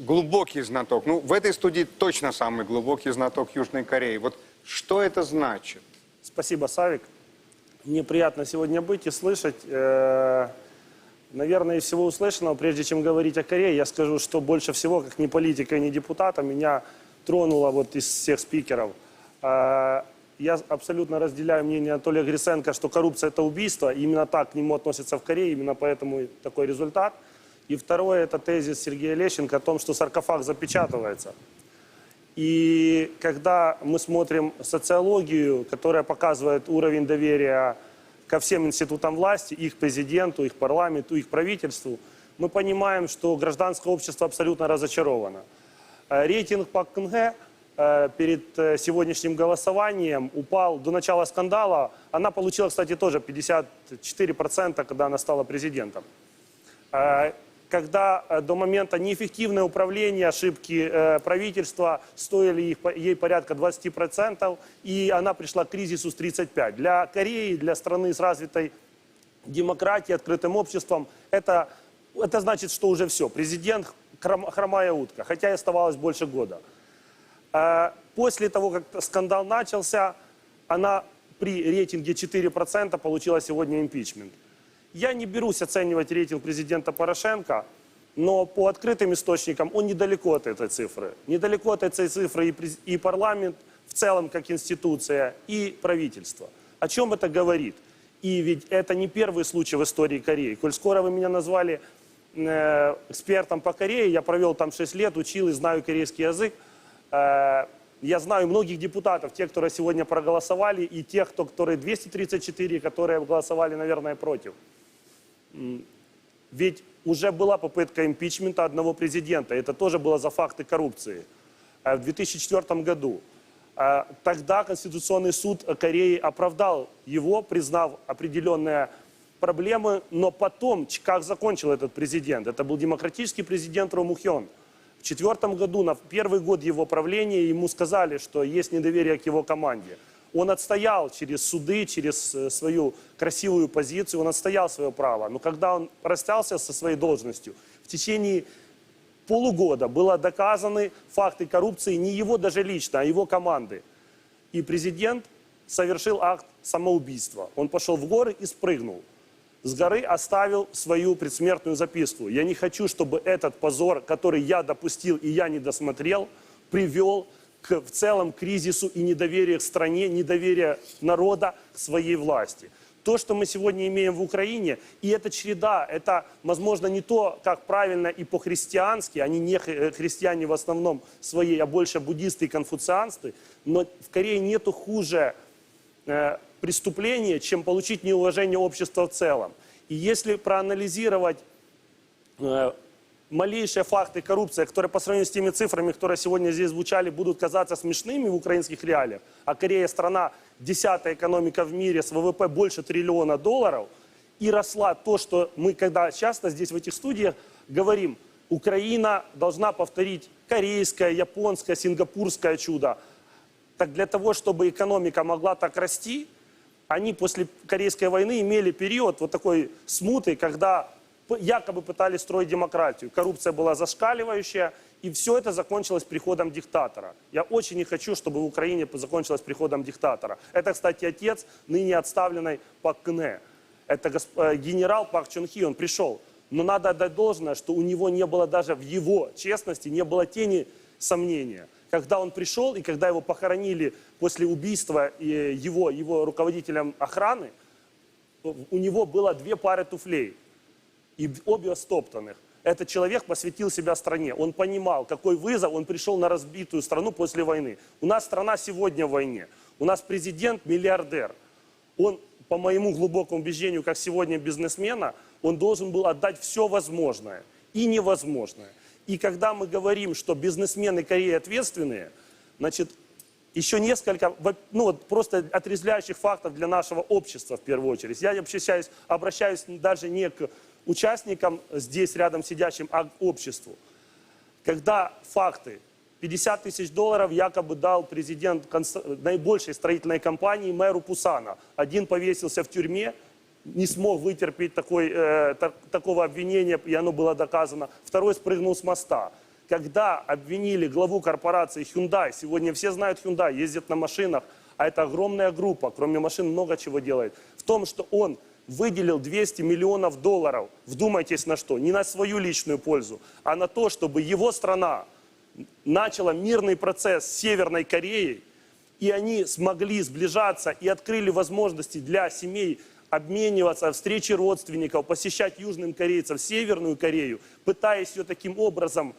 глубокий знаток. Ну, в этой студии точно самый глубокий знаток Южной Кореи. Вот что это значит? Спасибо, Савик. Мне приятно сегодня быть и слышать. Э, Наверное, из всего услышанного, прежде чем говорить о Корее, я скажу, что больше всего, как ни политика, ни депутата, меня тронуло вот из всех спикеров. Э, Я абсолютно разделяю мнение Анатолия Гриценко, что коррупция – это убийство. И именно так к нему относятся в Корее, именно поэтому такой результат. И второе – это тезис Сергея Лещенко о том, что саркофаг запечатывается. И когда мы смотрим социологию, которая показывает уровень доверия ко всем институтам власти, их президенту, их парламенту, их правительству, мы понимаем, что гражданское общество абсолютно разочаровано. Э, Рейтинг Пак Кынге э, перед э, сегодняшним голосованием упал до начала скандала. Она получила, кстати, тоже 54%, когда она стала президентом. Когда э, до момента неэффективное управление, ошибки э, правительства стоили ей порядка 20%, и она пришла к кризису с 35%. Для Кореи, для страны с развитой демократией, открытым обществом, это, это значит, что уже все. Президент хром- хромая утка, хотя и оставалось больше года. Э, После того, как скандал начался, она при рейтинге 4% получила сегодня импичмент. Я не берусь оценивать рейтинг президента Порошенко, но по открытым источникам он недалеко от этой цифры. Недалеко от этой цифры и, парламент в целом как институция, и правительство. О чем это говорит? И ведь это не первый случай в истории Кореи. Коль скоро вы меня назвали э, экспертом по Корее, я провел там 6 лет, учил и знаю корейский язык. Э, я знаю многих депутатов, тех, которые сегодня проголосовали, и тех, кто, которые 234, которые голосовали, наверное, против. Ведь уже была попытка импичмента одного президента. Это тоже было за факты коррупции э, в 2004 году. Э, Тогда Конституционный суд Кореи оправдал его, признав определенные проблемы, но потом, как закончил этот президент? Это был демократический президент Ро Мухён. В четвертом году, на первый год его правления, ему сказали, что есть недоверие к его команде. Он отстоял через суды, через э, свою красивую позицию, он отстоял свое право. Но когда он расстался со своей должностью, в течение полугода было доказаны факты коррупции не его даже лично, а его команды. И президент совершил акт самоубийства. Он пошел в горы и спрыгнул. С горы оставил свою предсмертную записку. Я не хочу, чтобы этот позор, который я допустил и я не досмотрел, привел к в целом кризису и недоверию к стране, недоверие народа к своей власти. То, что мы сегодня имеем в Украине, и эта череда, это, возможно, не то, как правильно и по-христиански, они не э, христиане в основном своей, а больше буддисты и конфуцианцы, но в Корее нету хуже э, преступления, чем получить неуважение общества в целом. И если проанализировать э, малейшие факты коррупции, которые по сравнению с теми цифрами, которые сегодня здесь звучали, будут казаться смешными в украинских реалиях, а Корея страна, десятая экономика в мире с ВВП больше триллиона долларов, и росла то, что мы когда часто здесь в этих студиях говорим, Украина должна повторить корейское, японское, сингапурское чудо. Так для того, чтобы экономика могла так расти, они после Корейской войны имели период вот такой смуты, когда якобы пытались строить демократию. Коррупция была зашкаливающая, и все это закончилось приходом диктатора. Я очень не хочу, чтобы в Украине закончилось приходом диктатора. Это, кстати, отец ныне отставленной Пак Кне. Это госп- э, генерал Пак Чон Хи, он пришел. Но надо отдать должное, что у него не было даже в его честности, не было тени сомнения. Когда он пришел и когда его похоронили после убийства его, его руководителем охраны, у него было две пары туфлей и обе стоптанных. Этот человек посвятил себя стране. Он понимал, какой вызов. Он пришел на разбитую страну после войны. У нас страна сегодня в войне. У нас президент миллиардер. Он, по моему глубокому убеждению, как сегодня бизнесмена, он должен был отдать все возможное и невозможное. И когда мы говорим, что бизнесмены Кореи ответственные, значит, еще несколько, ну вот просто отрезвляющих фактов для нашего общества в первую очередь. Я обращаюсь, обращаюсь даже не к участникам здесь рядом сидящим, а обществу. Когда факты, 50 тысяч долларов якобы дал президент наибольшей строительной компании мэру Пусана. Один повесился в тюрьме, не смог вытерпеть такой, э, та- такого обвинения, и оно было доказано. Второй спрыгнул с моста. когда обвинили главу корпорации Hyundai, сегодня все знают Hyundai, ездят на машинах, а это огромная группа, кроме машин много чего делает, в том, что он выделил 200 миллионов долларов, вдумайтесь на что, не на свою личную пользу, а на то, чтобы его страна начала мирный процесс с Северной Кореей, и они смогли сближаться и открыли возможности для семей обмениваться, встречи родственников, посещать южным корейцам Северную Корею, пытаясь ее таким образом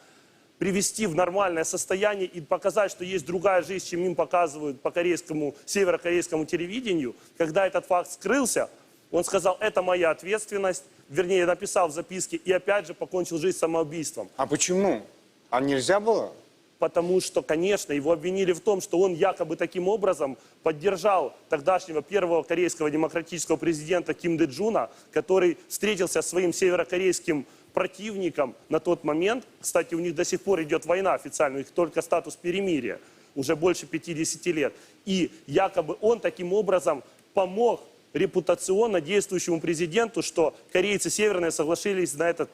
привести в нормальное состояние и показать, что есть другая жизнь, чем им показывают по корейскому, северокорейскому телевидению. Когда этот факт скрылся, он сказал, это моя ответственность, вернее, написал в записке и опять же покончил жизнь самоубийством. А почему? А нельзя было? Потому что, конечно, его обвинили в том, что он якобы таким образом поддержал тогдашнего первого корейского демократического президента Ким Дэ Джуна, который встретился со своим северокорейским противником на тот момент. Кстати, у них до сих пор идет война официально, у них только статус перемирия, уже больше 50 лет. И якобы он таким образом помог репутационно действующему президенту, что корейцы северные согласились на, этот,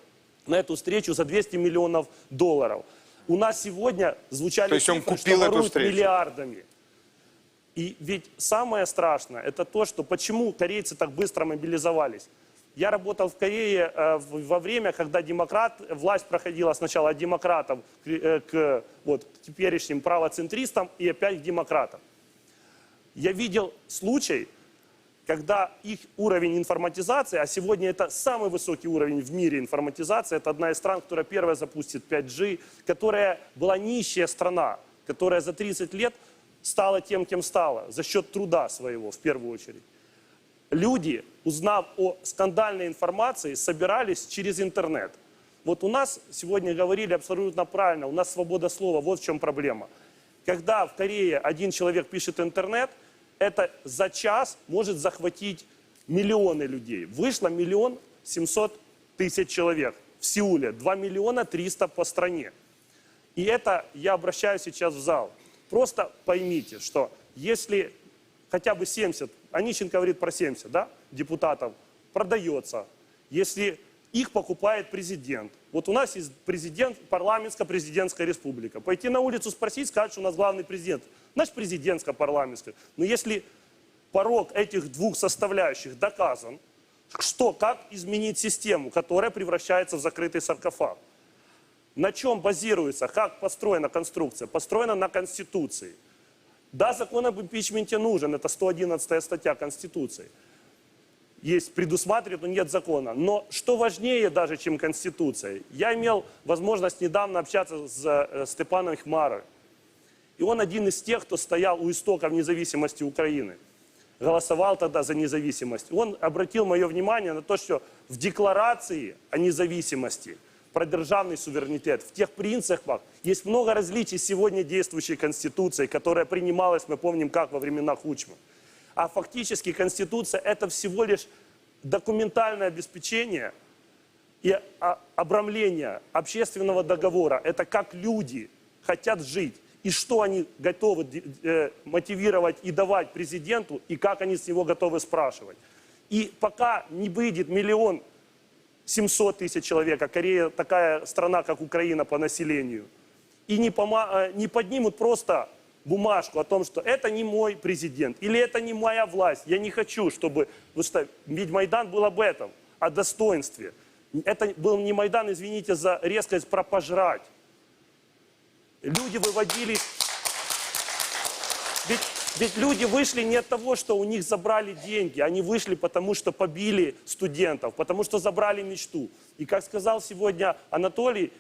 на эту встречу за 200 миллионов долларов. У нас сегодня звучали То есть он цифры, купил что воруют миллиардами. И ведь самое страшное, это то, что почему корейцы так быстро мобилизовались. Я работал в Корее э, во время, когда демократ, власть проходила сначала от демократов к, э, к вот, к теперешним правоцентристам и опять к демократам. Я видел случай, когда их уровень информатизации, а сегодня это самый высокий уровень в мире информатизации, это одна из стран, которая первая запустит 5G, которая была нищая страна, которая за 30 лет стала тем, кем стала, за счет труда своего в первую очередь. Люди, узнав о скандальной информации, собирались через интернет. Вот у нас сегодня говорили абсолютно правильно, у нас свобода слова, вот в чем проблема. Когда в Корее один человек пишет интернет, это за час может захватить миллионы людей. Вышло миллион семьсот тысяч человек в Сеуле, 2 миллиона 300 по стране. И это я обращаюсь сейчас в зал. Просто поймите, что если хотя бы 70, Онищенко говорит про 70, да, депутатов, продается, если их покупает президент. Вот у нас есть президент, парламентско-президентская республика. Пойти на улицу спросить, сказать, что у нас главный президент. Значит, президентско-парламентская. Но если порог этих двух составляющих доказан, что, как изменить систему, которая превращается в закрытый саркофаг. На чем базируется, как построена конструкция? Построена на Конституции. Да, закон об импичменте нужен, это 111 статья Конституции. Есть предусматривает, но нет закона. Но что важнее даже, чем Конституция? Я имел возможность недавно общаться с э, Степаном Хмарой. И он один из тех, кто стоял у истоков независимости Украины. Голосовал тогда за независимость. Он обратил мое внимание на то, что в декларации о независимости про державный суверенитет, в тех принципах есть много различий сегодня действующей Конституцией, которая принималась, мы помним, как во времена Хучмы. А фактически Конституция это всего лишь документальное обеспечение и обрамление общественного договора. Это как люди хотят жить. И что они готовы э, мотивировать и давать президенту, и как они с него готовы спрашивать. И пока не выйдет миллион 700 тысяч человек, а Корея такая страна, как Украина по населению, и не, пома- э, не поднимут просто бумажку о том, что это не мой президент, или это не моя власть. Я не хочу, чтобы... Потому что ведь Майдан был об этом, о достоинстве. Это был не Майдан, извините за резкость, про пожрать. Люди выводились... Ведь, ведь люди вышли не от того, что у них забрали деньги, они вышли потому, что побили студентов, потому что забрали мечту. И как сказал сегодня Анатолий,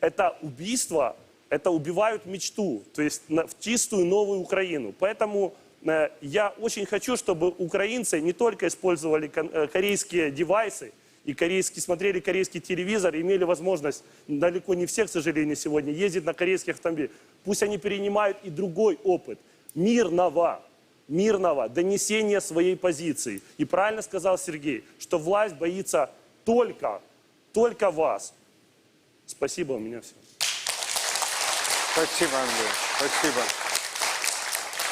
это убийство, это убивают мечту, то есть в чистую новую Украину. Поэтому э, я очень хочу, чтобы украинцы не только использовали э, корейские девайсы, и корейский, смотрели корейский телевизор, имели возможность, далеко не все, к сожалению, сегодня, ездить на корейских автомобилях. Пусть они перенимают и другой опыт, мирного, мирного донесения своей позиции. И правильно сказал Сергей, что власть боится только, только вас. Спасибо, у меня все. Спасибо, Андрей. Спасибо.